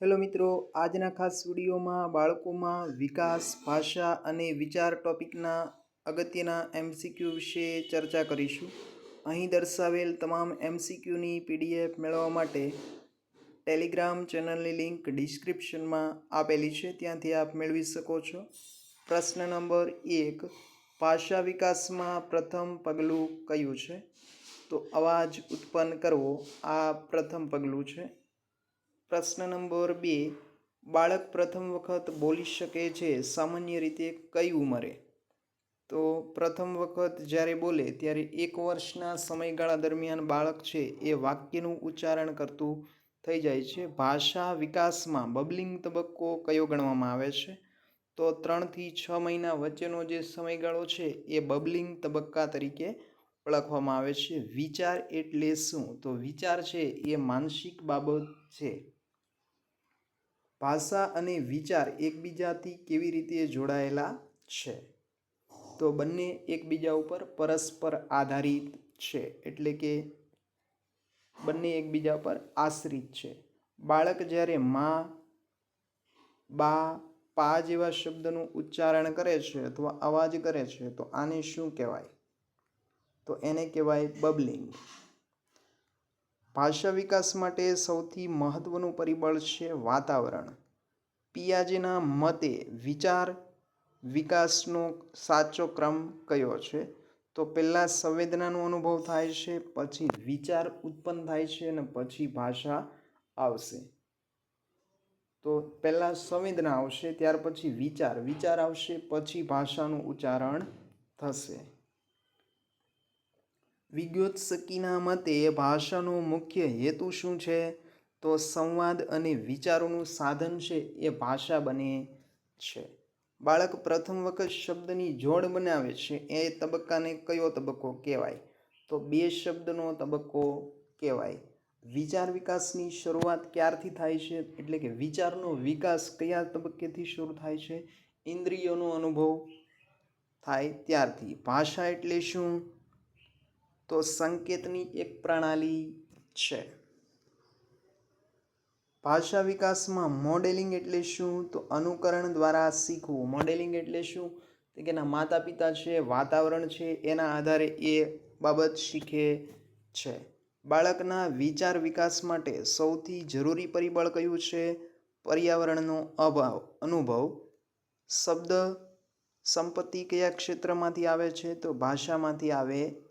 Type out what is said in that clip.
Hello મિત્રો, આજના ખાસ વિડીયોમાં બાળકોમાં વિકાસ, ભાષા અને વિચાર ટોપિકના અગત્યના એમસીક્યુ વિશે ચર્ચા કરીશું. અહીં દર્શાવેલ તમામ એમસીક્યુની પીડીએફ મેળવવા માટે ટેલિગ્રામ ચેનલની લિંક ડિસ્ક્રિપ્શનમાં આપેલી છે, ત્યાંથી આપ મેળવી શકો છો. પ્રશ્ન નંબર એક, ભાષા વિકાસમાં પ્રથમ પગલું કયું છે? તો અવાજ ઉત્પન્ન કરવો આ પ્રથમ પગલું છે. પ્રશ્ન નંબર બે, બાળક પ્રથમ વખત બોલી શકે છે સામાન્ય રીતે કઈ ઉંમરે? તો પ્રથમ વખત જ્યારે બોલે ત્યારે એક વર્ષના સમયગાળા દરમિયાન બાળક છે એ વાક્યનું ઉચ્ચારણ કરતું થઈ જાય છે. ભાષા વિકાસમાં બબલિંગ તબક્કો કયો ગણવામાં આવે છે? તો ત્રણથી છ મહિના વચ્ચેનો જે સમયગાળો છે એ બબલિંગ તબક્કા તરીકે ઓળખવામાં આવે છે. વિચાર એટલે શું? તો વિચાર છે એ માનસિક બાબત છે. ભાષા અને વિચાર એકબીજાથી કેવી રીતે જોડાયેલા છે? તો બંને એકબીજા ઉપર પરસ્પર આધારિત છે, એટલે કે બંને એકબીજા પર આશ્રિત છે. બાળક જ્યારે મા, બા, પા જેવા શબ્દનું ઉચ્ચારણ કરે છે અથવા અવાજ કરે છે, તો આને શું કહેવાય? તો એને કહેવાય બબલિંગ. ભાષા વિકાસ માટે સૌથી મહત્વનું પરિબળ છે વાતાવરણ. પિયાજેના મતે વિચાર વિકાસનો સાચો ક્રમ કયો છે? તો પહેલાં સંવેદનાનો અનુભવ થાય છે, પછી વિચાર ઉત્પન્ન થાય છે અને પછી ભાષા આવશે. તો પહેલાં સંવેદના આવશે, ત્યાર પછી વિચાર. વિચાર આવશે, પછી ભાષાનું ઉચ્ચારણ થશે. વિગોત્સકીના મતે ભાષાનો મુખ્ય હેતુ શું છે? તો સંવાદ અને વિચારોનું સાધન છે એ ભાષા બને છે. બાળક પ્રથમ વખત શબ્દની જોડ બનાવે છે એ તબક્કાને કયો તબક્કો કહેવાય? તો બે શબ્દનો તબક્કો કહેવાય. વિચાર વિકાસની શરૂઆત ક્યારથી થાય છે? એટલે કે વિચારનો વિકાસ કયા તબક્કેથી શરૂ થાય છે? ઇન્દ્રિયોનો અનુભવ થાય ત્યારથી. ભાષા એટલે શું? તો સંકેતની એક પ્રણાલી છે. ભાષા વિકાસમાં મોડેલિંગ એટલે શું? તો અનુકરણ દ્વારા શીખવું. મોડેલિંગ એટલે શું? કે એના માતા પિતા છે, વાતાવરણ છે, એના આધારે એ બાબત શીખે છે. બાળકના વિચાર વિકાસ માટે સૌથી જરૂરી પરિબળ કયું છે? પર્યાવરણનો અભાવ, અનુભવ. શબ્દ સંપત્તિ કયા ક્ષેત્રમાંથી આવે છે? તો ભાષામાંથી આવે